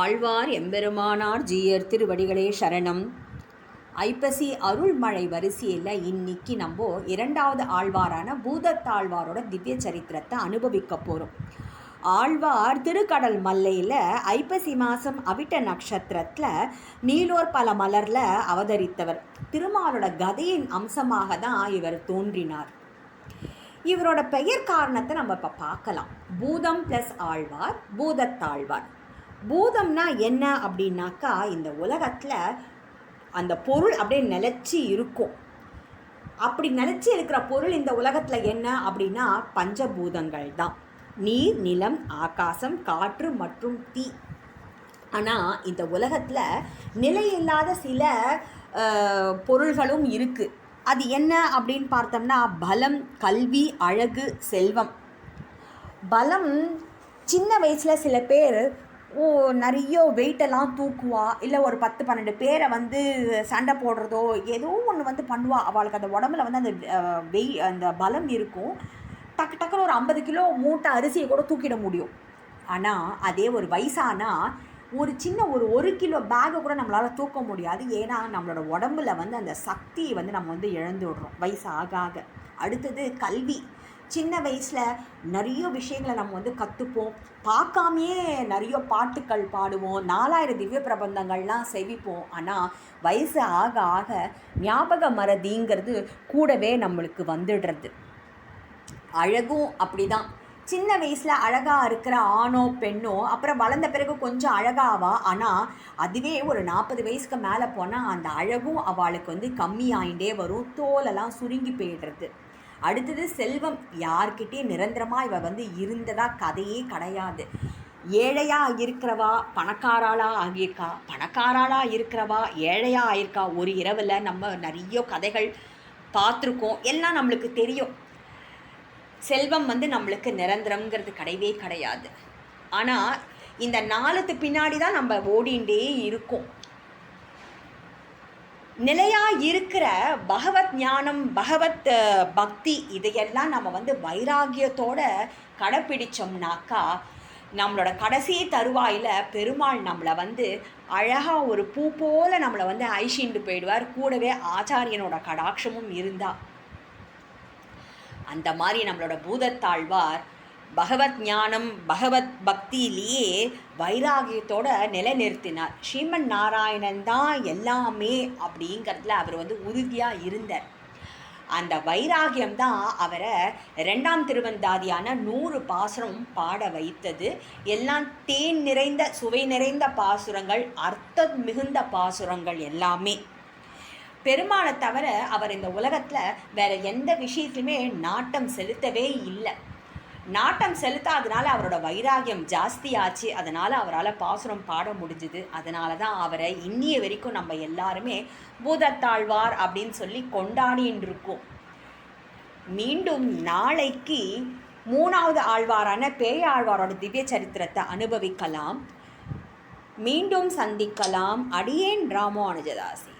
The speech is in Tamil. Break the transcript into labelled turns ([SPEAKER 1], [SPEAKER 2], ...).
[SPEAKER 1] ஆழ்வார் எம்பெருமானார் ஜீயர் திருவடிகளே சரணம். ஐப்பசி அருள்மழை வரிசையில் இன்னைக்கு நம்ம இரண்டாவது ஆழ்வாரான பூதத்தாழ்வாரோட திவ்ய சரித்திரத்தை அனுபவிக்க போகிறோம் ஆழ்வார் திருக்கடல் மல்லையில் ஐப்பசி மாதம் அவிட்ட நட்சத்திரத்தில் நீலோர் பல மலரில் அவதரித்தவர். திருமாலோட கதையின் அம்சமாக தான் இவர் தோன்றினார். இவரோட பெயர் காரணத்தை நம்ம இப்போ பார்க்கலாம். பூதம் ப்ளஸ் ஆழ்வார் பூதத்தாழ்வார். பூதம்னா என்ன அப்படின்னாக்கா இந்த உலகத்தில் அந்த பொருள் அப்படியே நிலச்சி இருக்கும். அப்படி நிலச்சி இருக்கிற பொருள் இந்த உலகத்தில் என்ன அப்படின்னா பஞ்சபூதங்கள் தான். நீர் நிலம் ஆகாசம் காற்று மற்றும் தீ. ஆனால் இந்த உலகத்தில் நிலையில்லாத சில பொருள்களும் இருக்குது அது என்ன அப்படின்னு பார்த்தோம்னா பலம் கல்வி அழகு செல்வம். பலம் சின்ன வயசில் சில பேர் ஓ நிறைய வெயிட்டெல்லாம் தூக்குவா? இல்லை ஒரு பத்து பன்னெண்டு பேரை வந்து சண்டை போடுறதோ ஏதோ ஒன்று வந்து பண்ணுவா. அவளுக்கு அந்த உடம்புல வந்து அந்த வெய் அந்த பலம் இருக்கும். டக்கு டக்குன்னு ஒரு ஐம்பது கிலோ மூட்டை அரிசியை கூட தூக்கிட முடியும். ஆனால் அதே ஒரு வயசானா ஒரு சின்ன ஒரு ஒரு கிலோ பேக்கை கூட நம்மளால் தூக்க முடியாது. ஏன்னா நம்மளோட உடம்புல வந்து அந்த சக்தியை வந்து நம்ம வந்து இழந்து விடுறோம் வயசு ஆக ஆக. அடுத்தது கல்வி. சின்ன வயசில் நிறைய விஷயங்களை நம்ம வந்து கற்றுப்போம் பார்க்காமையே நிறைய பாட்டுக்கள் பாடுவோம். நாலாயிரம் திவ்ய பிரபந்தங்கள்லாம் செவிப்போம். ஆனால் வயசு ஆக ஆக ஞாபக மறதிங்கிறது கூடவே நம்மளுக்கு வந்துடுறது. அழகும் அப்படிதான். சின்ன வயசில் அழகாக இருக்கிற ஆணோ பெண்ணோ அப்புறம் வளர்ந்த பிறகு கொஞ்சம் அழகாவா? ஆனால் அதுவே ஒரு நாற்பது வயசுக்கு மேலே போனால் அந்த அழகும் அவளுக்கு வந்து கம்மியாயிண்டே வரும். தோலெல்லாம் சுருங்கி போயிடுறது. அடுத்தது செல்வம். யார்கிட்டயும் நிரந்தரமாக இவ வந்து இருந்ததா கதையே கிடையாது. ஏழையாக இருக்கிறவா பணக்காராளாக ஆகியிருக்கா? பணக்காராளாக இருக்கிறவா ஏழையாக ஆயிருக்கா? ஒரு இரவில் நம்ம நிறைய கதைகள் பார்த்துருக்கோம். எல்லாம் நம்மளுக்கு தெரியும். செல்வம் வந்து நம்மளுக்கு நிரந்தரங்கிறது கிடையவே கிடையாது. ஆனால் இந்த நாளுக்கு பின்னாடி தான் நம்ம ஓடிண்டே இருக்கோம். நிலையாக இருக்கிற பகவத் ஞானம் பகவத் பக்தி இதையெல்லாம் நம்ம வந்து வைராகியத்தோட கடைப்பிடிச்சோம்னாக்கா நம்மளோட கடைசி தருவாயில் பெருமாள் நம்மளை வந்து அழகாக ஒரு பூ போல நம்மளை வந்து ஐஷிண்டு போயிடுவார். கூடவே ஆச்சாரியனோட கடாட்சமும் இருந்தா. அந்த மாதிரி நம்மளோட பூதத்தாழ்வார் பகவத் ஞானம் பகவத் பக்தியிலேயே வைராகியத்தோட நிலைநிறுத்தினார். ஸ்ரீமன் நாராயணன் தான் எல்லாமே அப்படிங்கிறதுல அவர் வந்து உறுதியாக இருந்தார். அந்த வைராகியம் தான் அவரை ரெண்டாம் திருவந்தாதியான நூறு பாசுரம் பாட வைத்தது. எல்லாம் தேன் நிறைந்த சுவை நிறைந்த பாசுரங்கள் அர்த்தம் மிகுந்த பாசுரங்கள் எல்லாமே. பெருமாளை தவிர அவர் இந்த உலகத்தில் வேறு எந்த விஷயத்துலையுமே நாட்டம் செலுத்தவே இல்லை. நாட்டம் செலுத்தாதனால அவரோட வைராகியம் ஜாஸ்தி ஆச்சு அதனால் அவரால் பாசுரம் பாட முடிஞ்சுது. அதனால தான் அவரை இன்னிய வரைக்கும் நம்ம எல்லாருமே பூதத்தாழ்வார் அப்படின்னு சொல்லி கொண்டாடின்னு இருக்கோம் மீண்டும் நாளைக்கு மூணாவது ஆழ்வாரான பேயாழ்வாரோட திவ்ய சரித்திரத்தை அனுபவிக்கலாம். மீண்டும் சந்திக்கலாம். அடியேன் ராமோ அனுஜதாசி.